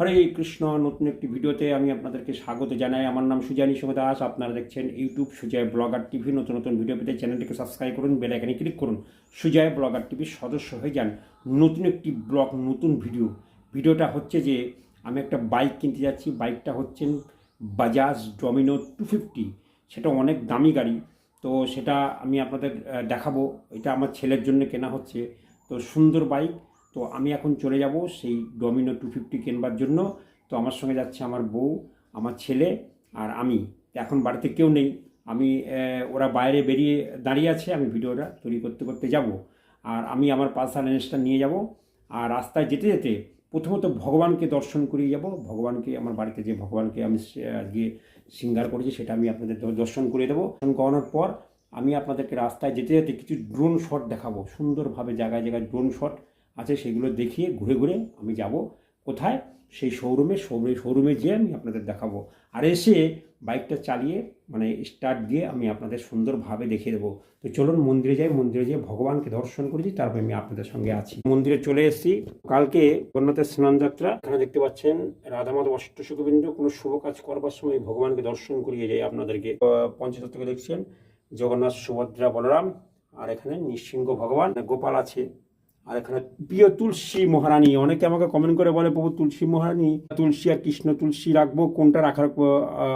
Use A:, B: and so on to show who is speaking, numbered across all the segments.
A: হরে কৃষ্ণ, নতুন একটি ভিডিওতে আমি আপনাদেরকে স্বাগত জানাই। আমার নাম সুজানি সঙ্গে দাস, আপনারা দেখছেন ইউটিউব সুজয় ব্লগার টিভি। নতুন নতুন ভিডিও পেতে চ্যানেলটিকে সাবস্ক্রাইব করুন, বেল আইকনে ক্লিক করুন। সুজয় ব্লগার টিভির সদস্য হয়ে যান নতুন একটি ব্লগ, নতুন ভিডিও। ভিডিওটা হচ্ছে যে, আমি একটা বাইক কিনতে যাচ্ছি। বাইকটা হচ্ছেন বাজাজ ডমিনো টু ফিফটি সেটা অনেক দামি গাড়ি। তো সেটা আমি আপনাদের দেখাবো। এটা আমার ছেলের জন্য কেনা হচ্ছে। তো সুন্দর বাইক। তো আমি এখন চলে যাব সেই ডমিনো টু ফিফটি কেনবার জন্য। তো আমার সঙ্গে যাচ্ছে আমার বউ, আমার ছেলে আর আমি। এখন বাড়িতে কেউ নেই। আমি ওরা বাইরে বেরিয়ে দাঁড়িয়ে আছে। আমি ভিডিওটা তৈরি করতে করতে যাব। আর আমি আমার পার্সোনাল লেন্সটা নিয়ে যাব। আর রাস্তায় যেতে যেতে প্রথমত ভগবানকে দর্শন করিয়ে যাব। ভগবানকে, আমার বাড়িতে যে ভগবানকে আমি আজকে সিঙ্গার করেছি, সেটা আমি আপনাদের দর্শন করিয়ে দেবো। দর্শন করানোর পর আমি আপনাদেরকে রাস্তায় যেতে যেতে কিছু ড্রোন শট দেখাবো। সুন্দরভাবে জায়গায় জায়গায় ড্রোন শট আছে সেগুলো দেখিয়ে ঘুরে ঘুরে আমি যাব। কোথায়? সেই শোরুমে শোরুমে শোরুমে যেয়ে আমি আপনাদের দেখাবো। আর এসে বাইকটা চালিয়ে মানে স্টার্ট দিয়ে আমি আপনাদের সুন্দরভাবে দেখিয়ে দেবো। তো চলুন মন্দিরে যাই, মন্দিরে যেয়ে ভগবানকে দর্শন করেছি তারপর আমি আপনাদের সঙ্গে আছি। মন্দিরে চলে এসেছি। কালকে জগন্নাথের স্নানযাত্রা। এখানে দেখতে পাচ্ছেন, রাধামাধব অষ্টসুখবিন্দ কোনো শুভ কাজ করবার সময় ভগবানকে দর্শন করিয়ে যাই আপনাদেরকে। পঞ্চতত্ত্বকে দেখছেন, জগন্নাথ, সুভদ্রা, বলরাম। আর এখানে নৃসিংহ ভগবান, গোপাল আছে। আর এখানে প্রিয় তুলসী মহারানী, অনেকে আমাকে কমেন্ট করে বলে, প্রভু তুলসী মহারানী, তুলসী আর কৃষ্ণ তুলসী রাখব, কোনটা রাখার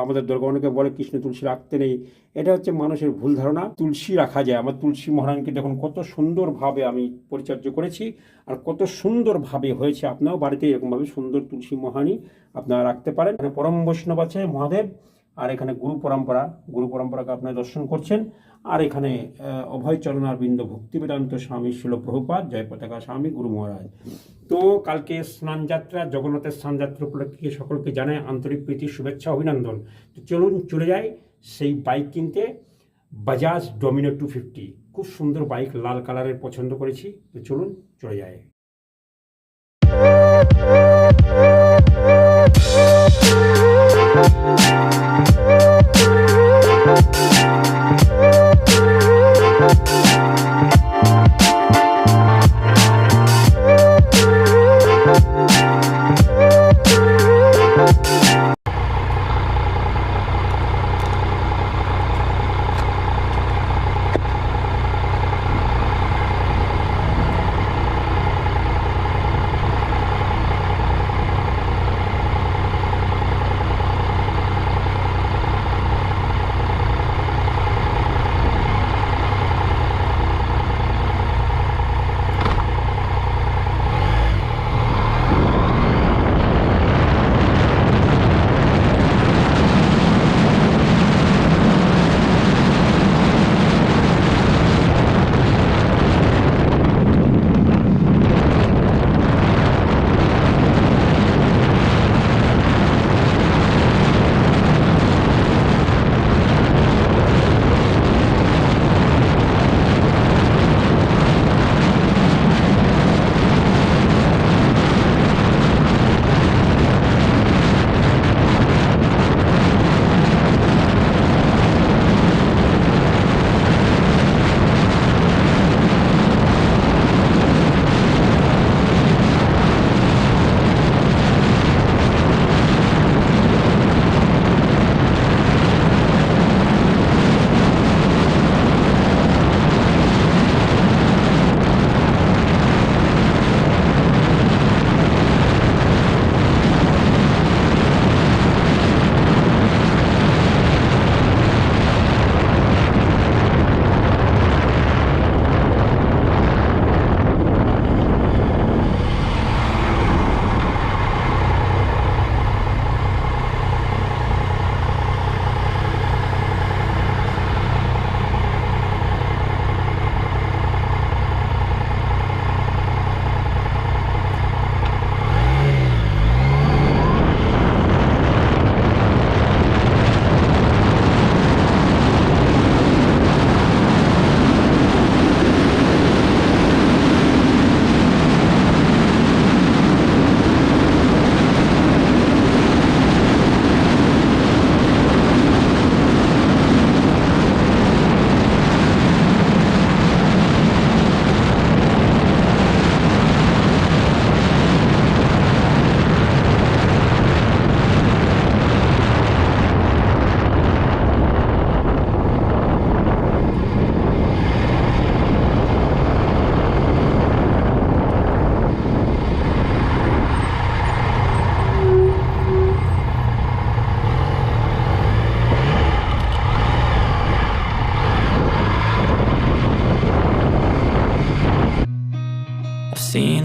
A: আমাদের দরকার? অনেকে বলে, কৃষ্ণ তুলসী রাখতে নেই। এটা হচ্ছে মানুষের ভুল ধারণা, তুলসী রাখা যায়। আমার তুলসী মহারানীকে দেখুন, কত সুন্দরভাবে আমি পরিচর্যা করেছি, আর কত সুন্দরভাবে হয়েছে। আপনারাও বাড়িতে এরকমভাবে সুন্দর তুলসী মহারানী আপনারা রাখতে পারেন। এখানে পরম বৈষ্ণব আছে মহাদেব, আর এখানে গুরু পরম্পরা, গুরু পরম্পরাকে আপনারা দর্শন করছেন। আর এখানে অভয় চরণারবিন্দ ভক্তি বেদান্ত স্বামী শিল প্রভুপাত, জয় পতাকা স্বামী গুরু মহারাজ। তো কালকে স্নানযাত্রা জগন্নাথের স্নানযাত্রা উপলক্ষে সকলকে জানায় আন্তরিক প্রীতি, শুভেচ্ছা, অভিনন্দন। তো চলুন চলে যাই সেই বাইক কিনতে বাজাজ ডমিনো টু ফিফটি খুব সুন্দর বাইক লাল কালারের পছন্দ করেছি। তো চলুন চলে যাই।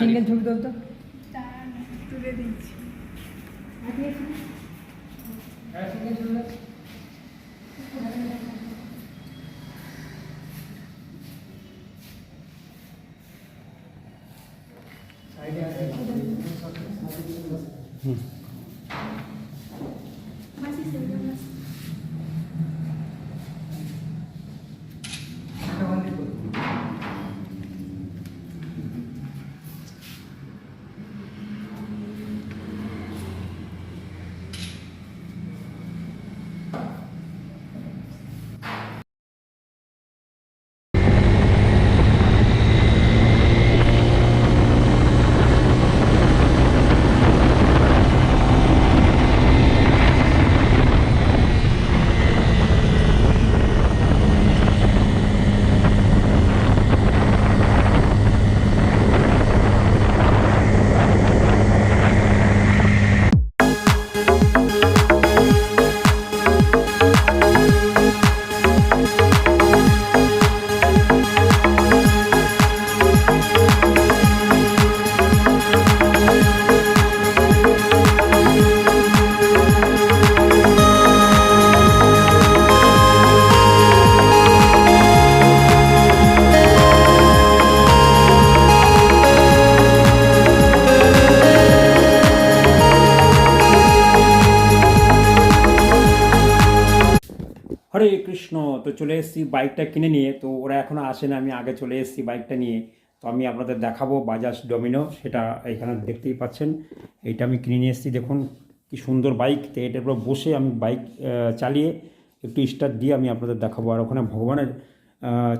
B: Single ছবি তুলতো?
C: তুলে দিচ্ছি।
A: হরে কৃষ্ণ, তো চলে এসেছি বাইকটা কিনে নিয়ে। তো ওরা এখনও আসে না, আমি আগে চলে এসেছি বাইকটা নিয়ে। তো আমি আপনাদের দেখাবো বাজাজ ডমিনো সেটা এখানে দেখতেই পাচ্ছেন। এইটা আমি কিনে নিয়ে এসেছি, দেখুন কি সুন্দর বাইক তো এটার উপর বসে আমি বাইক চালিয়ে একটু স্টার্ট দিয়ে আমি আপনাদের দেখাবো। আর ওখানে ভগবানের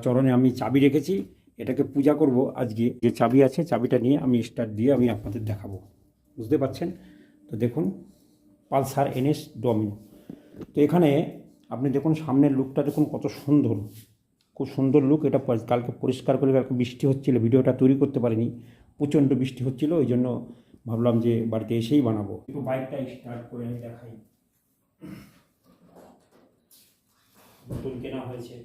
A: চরণে আমি চাবি রেখেছি। এটাকে পূজা করব আজকে। যে চাবি আছে, চাবিটা নিয়ে আমি স্টার্ট দিয়ে আমি আপনাদের দেখাবো। বুঝতে পারছেন? তো দেখুন, পালসার এনএস ডমিনো তো এখানে আপনি দেখুন সামনের লুকটা দেখুন কত সুন্দর। খুব সুন্দর লুক এটা কালকে পরিষ্কার করে কালকে বৃষ্টি হচ্ছিল, ভিডিওটা তৈরি করতে পারিনি, প্রচণ্ড বৃষ্টি হচ্ছিল, ওই জন্য ভাবলাম যে বাড়িতে এসেই বানাবো। একটু বাইকটা স্টার্ট করে আমি দেখাই। নতুন কেনা হয়েছে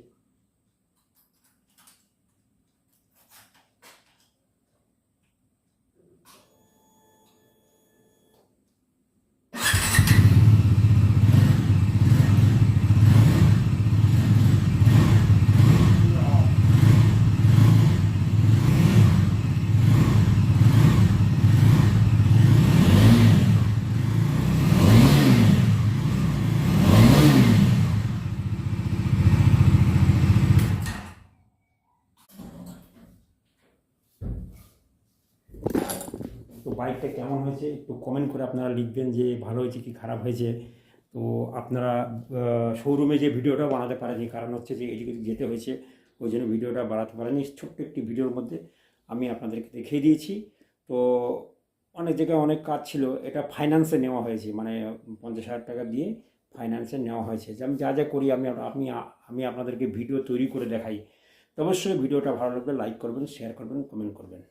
A: তো বাইকটা কেমন হয়েছে একটু কমেন্ট করে আপনারা লিখবেন যে ভালো হয়েছে কি খারাপ হয়েছে। তো আপনারা শোরুমে যে ভিডিওটা বানাতে পারেনি কারণ হচ্ছে যে এদিকে যেতে হয়েছে, ওই জন্য ভিডিওটা বানাতে পারেনি ছোট্ট একটি ভিডিওর মধ্যে আমি আপনাদেরকে দেখিয়ে দিয়েছি। তো অনেক জায়গায় অনেক কাজ ছিল, এটা ফাইন্যান্সে নেওয়া হয়েছে মানে পঞ্চাশ হাজার টাকা দিয়ে ফাইন্যান্সে নেওয়া হয়েছে। যে আমি যা যা করি, আমি আমি আমি আপনাদেরকে ভিডিও তৈরি করে দেখাই। তো অবশ্যই ভিডিওটা ভালো লাগবে লাইক করবেন শেয়ার করবেন কমেন্ট করবেন।